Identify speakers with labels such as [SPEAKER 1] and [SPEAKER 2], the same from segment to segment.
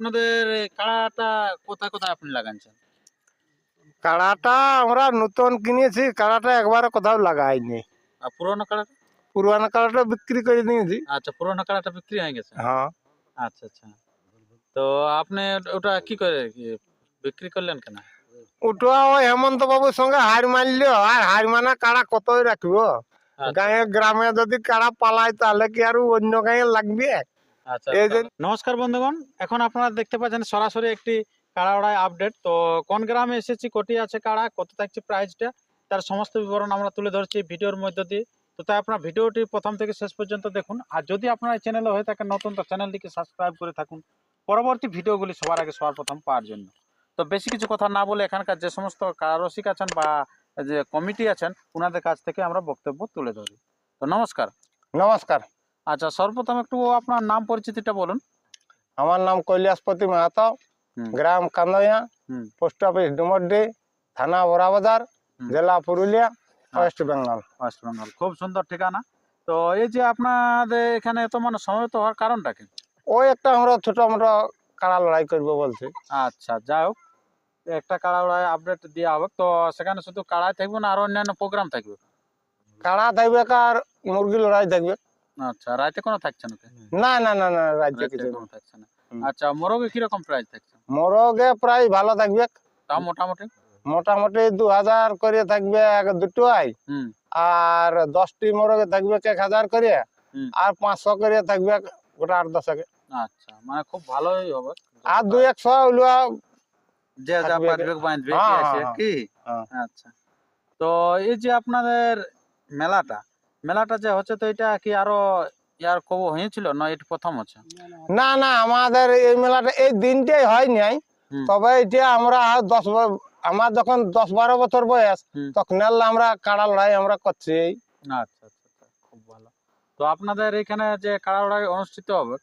[SPEAKER 1] আপনাদের কাড়াটা কোথায় কোথায় আপনি লাগাচ্ছেন
[SPEAKER 2] কাড়াটা আমরা নতুন কিনেছি কাড়াটা একবারে কোথাও লাগাইনি।
[SPEAKER 1] আর পুরোনো কাড়াটা?
[SPEAKER 2] পুরানো কাড়াটা বিক্রি করে দিয়েছি
[SPEAKER 1] আচ্ছা পুরোনো কাড়াটা বিক্রি হয়ে গেছে?
[SPEAKER 2] হ্যাঁ।
[SPEAKER 1] আচ্ছা আচ্ছা। তো আপনি ওটা কি করে বিক্রি করলেন কেন?
[SPEAKER 2] ওটা ওই হেমন্ত বাবুর সঙ্গে হার মারল আর হার মানা কাড়া কতই রাখব?
[SPEAKER 1] আচ্ছা,
[SPEAKER 2] গায়ে গ্রামে যদি কাড়া পালায় তাহলে কি আর অন্য গায়ে লাগবে? এই যে-
[SPEAKER 1] নমস্কার বন্ধুগণ এখন আপনারা দেখতে পাচ্ছেন সরাসরি একটি কাড়া ওড়ায় আপডেট। তো কোন গ্রামে এসেছি কোটি আছে কাড়া কত থাকছে প্রাইসটা তার সমস্ত বিবরণ আমরা তুলে ধরছি ভিডিওর মধ্য দিয়ে। তো তাই আপনার ভিডিওটি প্রথম থেকে শেষ পর্যন্ত দেখুন। আর যদি আপনার এই চ্যানেলে হয়ে থাকে নতুন তো চ্যানেলটিকে সাবস্ক্রাইব করে থাকুন। পরবর্তী ভিডিওগুলি সবার আগে সবার প্রথম পাওয়ার জন্য। তো বেশি কিছু কথা না বলে এখানকার যে সমস্ত কারসিক আছেন বা যে কমিটি আছেন ওনাদের কাছ থেকে আমরা বক্তব্য তুলে ধরি। তো নমস্কার।
[SPEAKER 2] নমস্কার।
[SPEAKER 1] আচ্ছা সর্বপ্রথম একটু আপনার নাম পরিচিতিটা বলুন।
[SPEAKER 2] আমার নাম কৈলাসপতি মাহাতো গ্রাম কান্দইয়া
[SPEAKER 1] হুম।
[SPEAKER 2] পোস্ট অফিস ডুমরডি থানা বড়াবাজার
[SPEAKER 1] হুম।
[SPEAKER 2] জেলা পুরুলিয়া ওয়েস্ট বেঙ্গল।
[SPEAKER 1] ওয়েস্ট বেঙ্গল খুব সুন্দর ঠিকানা। তো এই যে আপনাদের এখানে এত মানুষ সমবেত হওয়ার কারণটা কি?
[SPEAKER 2] ওই একটা আমরা ছোট আমরা কাড়া লড়াই করব বলছি।
[SPEAKER 1] আচ্ছা যাই হোক একটা কাড়া লড়াই আপডেট দেওয়া হবে। তো সেখানে শুধু কাড়াই থাকবে না আরও অন্যান্য প্রোগ্রাম থাকবে?
[SPEAKER 2] কাড়া থাকবে আর মুরগি লড়াই থাকবে।
[SPEAKER 1] আচ্ছা রাতে কোনো থাকছে না
[SPEAKER 2] না না না না রাজ্যে
[SPEAKER 1] রাতে
[SPEAKER 2] কিছু
[SPEAKER 1] কোনো থাকছে না। আচ্ছা মোরগে কীরকম প্রাইস থাকছে?
[SPEAKER 2] মোরগে প্রায় ভালো থাকবে।
[SPEAKER 1] তাও মোটামুটি?
[SPEAKER 2] মোটামুটি দু হাজার করে থাকবে এক দুটোই
[SPEAKER 1] হুম।
[SPEAKER 2] আর দশটি মোরগে থাকবে এক হাজার করে আর পাঁচশো করে থাকবে গোটা আট দশকে।
[SPEAKER 1] আচ্ছা মানে খুব ভালোই হবে।
[SPEAKER 2] আর দুই একশো উলুয়া
[SPEAKER 1] যে যা। পারবে বাঁধবে
[SPEAKER 2] হ্যাঁ,
[SPEAKER 1] কি আছে
[SPEAKER 2] হ্যাঁ,
[SPEAKER 1] কি?
[SPEAKER 2] হ্যাঁ।
[SPEAKER 1] আচ্ছা। তো এই যে আপনাদের মেলাটা মেলাটা যে হচ্ছে তো এটা কি আরও ইয়ার কব হয়েছিল না এটা প্রথম হচ্ছে?
[SPEAKER 2] না না আমাদের এই মেলাটা এই দিনটাই হয় নাই তবে এটা আমরা দশ আমার যখন দশ বারো বছর বয়স। তখন আমরা কাড়া লড়াই আমরা করছি।
[SPEAKER 1] আচ্ছা আচ্ছা আচ্ছা, খুব ভালো। তো আপনাদের এখানে যে কাড়া লড়াই অনুষ্ঠিত হবে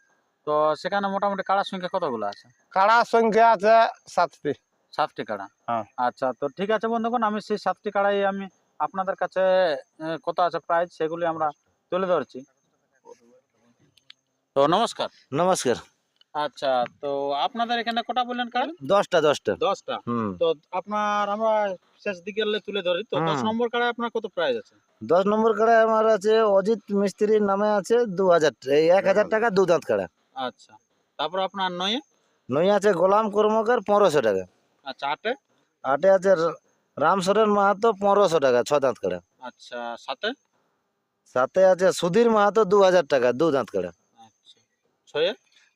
[SPEAKER 1] তো সেখানে মোটামুটি কাড়ার সংখ্যা কতগুলো আছে?
[SPEAKER 2] কাড়ার সংখ্যা আছে সাতটি।
[SPEAKER 1] সাতটি কাড়া?
[SPEAKER 2] হ্যাঁ।
[SPEAKER 1] আচ্ছা তো ঠিক আছে বন্ধুগণ আমি সেই সাতটি কাড়াই আমি আপনাদের কাছে কত আছে প্রাইস সেগুলি আমরা তুলে ধরছি। তো নমস্কার।
[SPEAKER 3] নমস্কার।
[SPEAKER 1] আচ্ছা তো আপনাদের এখানে কটা বললেন কাড়া
[SPEAKER 3] দশটা দশটা।
[SPEAKER 1] দশটা। তো আপনার আমরা শেষ দিকে তুলে ধরি। তো দশ। নম্বর কাড়ায় আপনার কত প্রাইস আছে?
[SPEAKER 3] দশ নম্বর কাড়ায় আমার আছে অজিত মিস্ত্রির নামে আছে দু হাজার এই এক হাজার টাকা দু দাঁত কাড়া।
[SPEAKER 1] আচ্ছা। তারপর আপনার নয়ে
[SPEAKER 3] নই আছে গোলাম কর্মকার পনেরোশো টাকা।
[SPEAKER 1] আচ্ছা আটে?
[SPEAKER 3] আটে আছে র- রাম সরেন মাহাতো পনেরোশো টাকা ছ দাঁত কাড়া
[SPEAKER 1] আচ্ছা সাতে
[SPEAKER 3] সাথে আছে সুধীর মাহাতো দু হাজার টাকা দু দাঁত কাড়া
[SPEAKER 1] আচ্ছা। ছয়ে?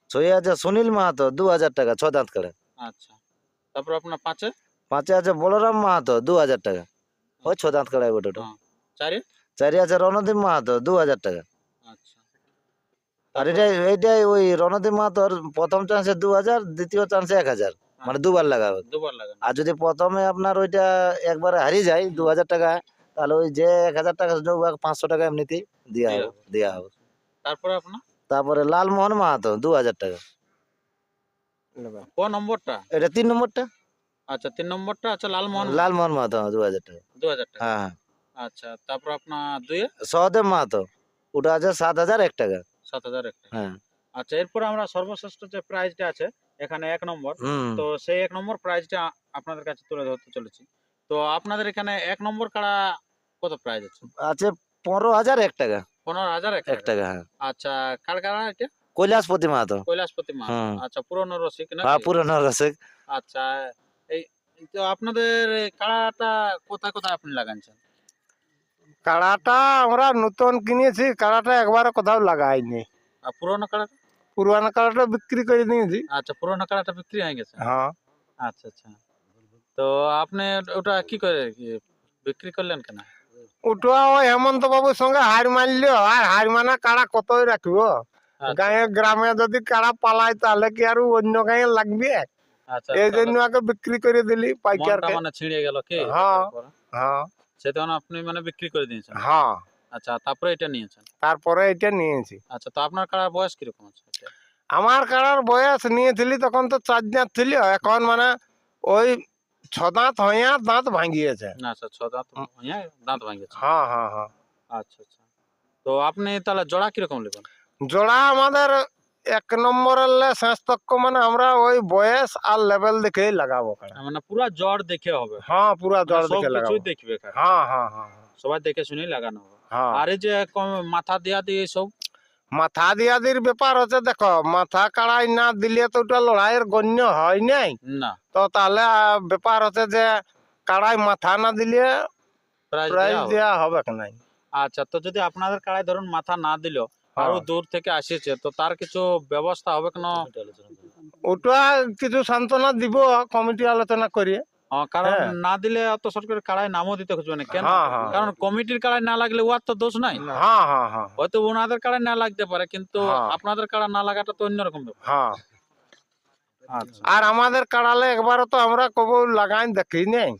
[SPEAKER 3] ছয়ে আছে সুনীল মাহাতো দু হাজার টাকা ছ দাঁত কাড়া
[SPEAKER 1] আচ্ছা। তারপর আপনার পাঁচে?
[SPEAKER 3] পাঁচে আছে বলরাম মাহাতো দু হাজার টাকা। ওই ছ দাঁত কাড়ায় ওটা।
[SPEAKER 1] চারে?
[SPEAKER 3] চারি আছে রণদীপ মাহাতো দু হাজার টাকা।
[SPEAKER 1] আচ্ছা।
[SPEAKER 3] আর এটাই এইটাই ওই রণদীপ মাহাতোর প্রথম চান্সে দু হাজার দ্বিতীয় চান্সে এক হাজার। মানে দুবার লাগাবে।
[SPEAKER 1] দুবার
[SPEAKER 3] আর যদি প্রথমে আপনার ওইটা একবারে হারিয়ে যায় দু হাজার টাকা তাহলে ওই যে এক হাজার টাকা পাঁচশো টাকা এমনিতেই দেওয়া হবে দেওয়া হবে।
[SPEAKER 1] তারপরে আপনার?
[SPEAKER 3] তারপরে লালমোহন মাহাতো দু হাজার টাকা
[SPEAKER 1] কোন নম্বরটা?
[SPEAKER 3] এটা তিন নম্বরটা?
[SPEAKER 1] আচ্ছা তিন নম্বরটা আচ্ছা লালমোহন
[SPEAKER 3] লালমোহন মাহাতো দু হাজার টাকা।
[SPEAKER 1] দু হাজার টাকা।
[SPEAKER 3] হ্যাঁ হ্যাঁ।
[SPEAKER 1] আচ্ছা তারপর আপনার
[SPEAKER 3] সহদেব মাহাতো ওটা আছে সাত হাজার এক টাকা।
[SPEAKER 1] সাত হাজার একটা
[SPEAKER 3] হ্যাঁ।
[SPEAKER 1] আচ্ছা এরপর আমরা সর্বশ্রেষ্ঠ যে প্রাইজটা আছে এখানে এক নম্বর। তো সেই এক নম্বর প্রাইজটা আপনাদের কাছে তুলে ধরতে চলেছি। তো আপনাদের এখানে এক নম্বর কাড়া কত প্রাইজ আছে?
[SPEAKER 3] আছে পনেরো হাজার এক টাকা।
[SPEAKER 1] পনেরো হাজার এক
[SPEAKER 3] টাকা হ্যাঁ।
[SPEAKER 1] আচ্ছা কার কাড়া এটা?
[SPEAKER 3] কৈলাসপতি মাহাতো।
[SPEAKER 1] কৈলাসপতি মা
[SPEAKER 3] হুম।
[SPEAKER 1] আচ্ছা পুরনো রসিক না
[SPEAKER 3] হ্যাঁ পুরনো রসিক।
[SPEAKER 1] আচ্ছা এই তো আপনাদের কাড়াটা কোথায় কোথায় আপনি লাগাচ্ছেন
[SPEAKER 2] কাড়াটা আমরা নতুন কিনেছি কাড়াটা একবার কোথাও লাগাইনি।
[SPEAKER 1] আর পুরনো কাড়া
[SPEAKER 2] পুরানো কাড়াটা বিক্রি করে দিয়েছি
[SPEAKER 1] আচ্ছা পুরনো কাড়াটা বিক্রি হয়ে গেছে?
[SPEAKER 2] হ্যাঁ।
[SPEAKER 1] আচ্ছা আচ্ছা। তো আপনি ওটা কি করে বিক্রি করলেন কেন?
[SPEAKER 2] ওটা ওই হেমন্ত বাবুর সঙ্গে হার মারল আর হার মানা কাড়া কতই রাখব?
[SPEAKER 1] আচ্ছা,
[SPEAKER 2] গায়ে গ্রামে যদি কাড়া পালায় তাহলে কি আর অন্য গায়ে লাগবে?
[SPEAKER 1] আচ্ছা
[SPEAKER 2] এই জন্য আগে বিক্রি করে দিলি
[SPEAKER 1] মনটা
[SPEAKER 2] পাইকারকে
[SPEAKER 1] মানে ছিঁড়ে গেল কি?
[SPEAKER 2] হ্যাঁ। হ্যাঁ।
[SPEAKER 1] সেটা আপনি মানে বিক্রি করে দিয়েছেন?
[SPEAKER 2] হ্যাঁ।
[SPEAKER 1] আচ্ছা তারপরে এটা নিয়েছেন?
[SPEAKER 2] তারপরে এটা নিয়েছি।
[SPEAKER 1] আচ্ছা তো আপনার কাড়ার বয়স কীরকম আছে?
[SPEAKER 2] আমার কাড়ার বয়স নিয়েছিলি তখন তো চার দাঁত ছিল এখন মানে ওই ছ দাঁত হইয়া দাঁত ভাঙিয়েছে।
[SPEAKER 1] আচ্ছা ছ দাঁত হ্যাঁ দাঁত ভাঙিয়েছে।
[SPEAKER 2] হ্যাঁ হ্যাঁ হ্যাঁ।
[SPEAKER 1] আচ্ছা আচ্ছা। তো আপনি তাহলে জোড়া কীরকম নেবেন?
[SPEAKER 2] জোড়া আমাদের এক নম্বরের তক্ক মানে আমরা ওই বয়স আর লেভেল দেখেই লাগাবো
[SPEAKER 1] মানে পুরা জ্বর দেখে হবে।
[SPEAKER 2] হ্যাঁ পুরা জ্বর
[SPEAKER 1] মানে
[SPEAKER 2] দেখে লাগাবো।
[SPEAKER 1] দেখবে
[SPEAKER 2] হ্যাঁ হ্যাঁ হ্যাঁ হ্যাঁ,
[SPEAKER 1] সবাই দেখে শুনেই লাগানো হবে। আর এই যে মাথা দিয়া দিয়ে সব
[SPEAKER 2] মাথা দিয়াদির ব্যাপার হচ্ছে দেখো মাথা কাড়াই না দিলে তো ওটা লড়াইয়ের গণ্য হয় নাই।
[SPEAKER 1] না।
[SPEAKER 2] তো তাহলে ব্যাপার হচ্ছে যে কাড়াই মাথা না দিলে
[SPEAKER 1] প্রাইজ দেয়া।
[SPEAKER 2] দেওয়া হবে। কি নাই?
[SPEAKER 1] আচ্ছা তো যদি আপনাদের কাড়াই ধরুন মাথা না দিল
[SPEAKER 2] হ্যাঁ।
[SPEAKER 1] আরও দূর থেকে আসিছে তো তার কিছু ব্যবস্থা হবে কেন
[SPEAKER 2] ওটা কিছু সান্ত্বনা দিব কমিটি আলোচনা করিয়ে
[SPEAKER 1] হ্যাঁ, কারণ
[SPEAKER 2] হ্যাঁ।
[SPEAKER 1] না দিলে অত সরকারের কাড়াই নামও দিতে খুঁজবে না। কেন?
[SPEAKER 2] হ্যাঁ, হ্যাঁ।
[SPEAKER 1] কারণ কমিটির কাড়াই না লাগলে ওয়ার তো দোষ নাই।
[SPEAKER 2] হ্যাঁ হ্যাঁ হ্যাঁ।
[SPEAKER 1] হয়তো ওনাদের কাড়াই না লাগতে পারে কিন্তু। আপনাদের কাড়া না লাগাটা তো অন্যরকম ব্যাপার। আচ্ছা।
[SPEAKER 2] আর আমাদের কাড়ালে একবারও তো আমরা কবু লাগাই দেখি নাই।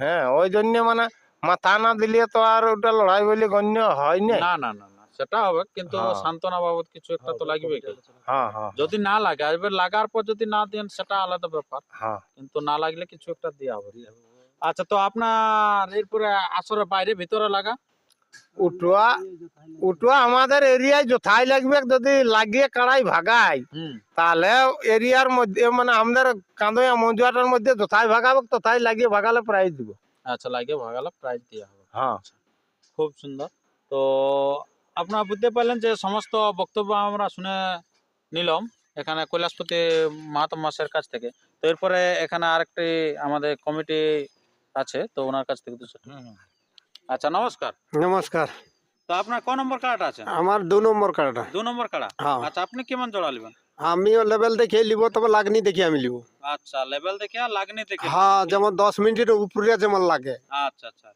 [SPEAKER 2] হ্যাঁ ওই জন্য মানে মাথা না দিলে তো আর ওটা লড়াই বলে গণ্য হয়
[SPEAKER 1] না না না। সেটা হবে কিন্তু
[SPEAKER 2] হ্যাঁ।
[SPEAKER 1] সান্ত্বনা বাবদ কিছু একটা তো লাগবে
[SPEAKER 2] হ্যাঁ হ্যাঁ
[SPEAKER 1] যদি না লাগে এবার লাগার পর যদি না দেন সেটা আলাদা ব্যাপার
[SPEAKER 2] হ্যাঁ
[SPEAKER 1] কিন্তু না লাগলে কিছু একটা দেওয়া হবে আচ্ছা তো আপনার এরপরে আসরে বাইরে ভিতরে লাগা
[SPEAKER 2] উঠুয়া উঠুয়া আমাদের এরিয়ায় যথাই লাগবে যদি লাগিয়ে কাড়াই ভাগাই
[SPEAKER 1] হুম
[SPEAKER 2] তাহলে এরিয়ার মধ্যে মানে আমাদের কাঁদয়া মঞ্জুয়াটার মধ্যে যথাই ভাগাবো তথাই লাগিয়ে ভাগালে প্রাইজ দিব
[SPEAKER 1] আচ্ছা লাগে ভাগালে প্রাইজ দেওয়া হবে
[SPEAKER 2] হ্যাঁ
[SPEAKER 1] খুব সুন্দর তো আপনারা বুঝতে পারলেন যে সমস্ত বক্তব্য আমরা শুনে নিলাম এখানে কৈলাসপতি মাহাতো মাসের কাছ থেকে। তো এরপরে এখানে আরেকটি আমাদের কমিটি আছে তো ওনার কাছ থেকে আচ্ছা নমস্কার।
[SPEAKER 2] নমস্কার।
[SPEAKER 1] তো আপনার ক নম্বর কার্ড আছে?
[SPEAKER 2] আমার দু নম্বর কাড়াটা।
[SPEAKER 1] দু নম্বর কাড়া?
[SPEAKER 2] হ্যাঁ।
[SPEAKER 1] আচ্ছা আপনি কেমন জোড়া নেবেন?
[SPEAKER 2] আমিও লেভেল দেখে লিব তবে লাগনি দেখি আমি লিব।
[SPEAKER 1] আচ্ছা লেভেল দেখে আর লাগনি দেখে
[SPEAKER 2] হ্যাঁ যেমন দশ মিনিটের উপরে যেমন লাগে।
[SPEAKER 1] আচ্ছা আচ্ছা।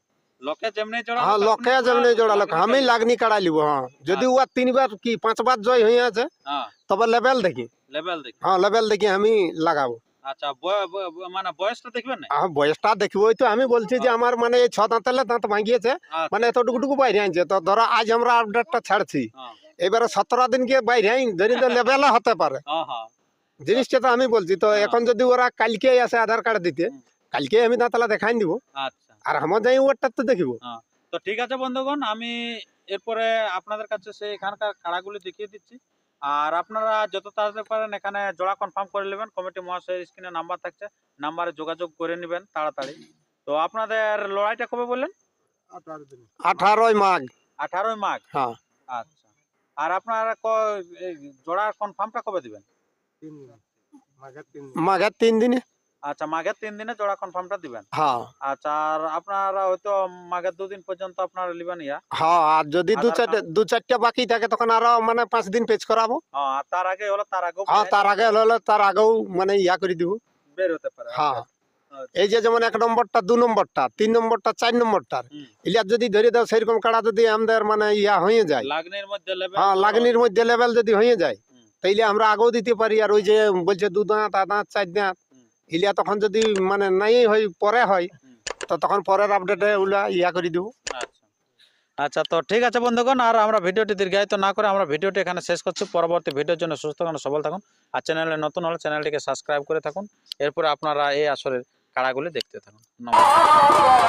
[SPEAKER 2] হ্যাঁ লোকে যেমন জোড়া লোক আমি লাগনি কাড়া লিব হ্যাঁ। যদি ও তিনবার কি পাঁচবার জয় হয়ে আছে
[SPEAKER 1] হ্যাঁ।
[SPEAKER 2] তবে লেভেল দেখি।
[SPEAKER 1] লেভেল দেখে।
[SPEAKER 2] হ্যাঁ লেভেল দেখি আমি লাগাবো।
[SPEAKER 1] আচ্ছা মানে বয়সটা দেখবেন না?
[SPEAKER 2] হ্যাঁ বয়সটা দেখব তো আমি বলছি যে আমার মানে এই ছ দাঁতালে দাঁত ভাঙিয়েছে
[SPEAKER 1] আচ্ছা,
[SPEAKER 2] মানে এতটুকুটুকু বাইরে আনছে। তো ধরো আজ আমরা আপডেটটা ছাড়ছি।
[SPEAKER 1] হ্যাঁ,
[SPEAKER 2] এবারে সতেরো দিন গিয়ে বাইরে আইন যদি তো লেভেলে হতে পারে। জিনিসটা তো আমি বলছি তো। এখন যদি ওরা কালকে আসে আধার কার্ড দিতে কালকে আমি দাঁতলা দেখাই দিব।
[SPEAKER 1] আচ্ছা।
[SPEAKER 2] আর আমার যাই ওরটা তো দেখিব।
[SPEAKER 1] তো ঠিক আছে বন্ধুগণ আমি এরপরে আপনাদের কাছে সেই এখানকার কাড়াগুলি দেখিয়ে দিচ্ছি। আর আপনারা যত তাড়াতাড়ি পারেন এখানে জোড়া কনফার্ম করে নেবেন কমিটি মহাশয়ের স্ক্রিনে নাম্বার থাকছে নাম্বারে যোগাযোগ করে নেবেন তাড়াতাড়ি। তো আপনাদের লড়াইটা কবে বললেন?
[SPEAKER 2] আঠারোই মাঘ।
[SPEAKER 1] আঠারোই মাঘ?
[SPEAKER 2] হ্যাঁ।
[SPEAKER 1] আচ্ছা। আর আপনারা জোড়ার কনফার্মটা কবে দিবেন?
[SPEAKER 2] মাঘের তিন দিনে।
[SPEAKER 1] আচ্ছা মাঘের তিন দিনে জোড়া কনফার্মটা দিবেন?
[SPEAKER 2] হ্যাঁ।
[SPEAKER 1] আচ্ছা আর আপনারা হয়তো মাঘের দুদিন পর্যন্ত আপনারা লিবেন ইয়া
[SPEAKER 2] হ্যাঁ আর যদি দু
[SPEAKER 1] আধার
[SPEAKER 2] চারটে দু চারটে বাকি থাকে তখন আরও মানে পাঁচ দিন পেচ করাবো।
[SPEAKER 1] হ্যাঁ আর তার আগে হলো তার আগেও
[SPEAKER 2] হ্যাঁ তার আগে হলে তার আগেও মানে ইয়া করে দিব।
[SPEAKER 1] বের হতে পারে
[SPEAKER 2] হ্যাঁ।
[SPEAKER 1] আচ্ছা।
[SPEAKER 2] এই যে যেমন এক নম্বরটা দু নম্বরটা তিন নম্বরটা চার নম্বরটার। ইলিয়ার যদি ধরে দাও সেরকম কাড়া যদি আমাদের মানে ইয়া হয়ে যায়।
[SPEAKER 1] লাগনির মধ্যে লেভেল
[SPEAKER 2] হ্যাঁ লাগনির মধ্যে লেভেল যদি হয়ে যায় তাইলে আমরা আগেও দিতে পারি। আর ওই যে বলছে দু দাঁত আ দাঁত চার দাঁত।
[SPEAKER 1] হুম।
[SPEAKER 2] ইলিয়া তখন যদি মানে নাই হয় পরে হয় তো তখন পরের আপডেটে ওগুলা ইয়া করে দিব
[SPEAKER 1] আচ্ছা। আচ্ছা তো ঠিক আছে বন্ধুগণ আর আমরা ভিডিওটি দীর্ঘায়িত না করে আমরা ভিডিওটি এখানে শেষ করছি। পরবর্তী ভিডিওর জন্য সুস্থ থাকুন সবল থাকুন আর চ্যানেলে নতুন হলে চ্যানেলটিকে সাবস্ক্রাইব করে থাকুন। এরপরে আপনারা এই আসরের কাড়াগুলি দেখতে থাকুন। নমস্কার।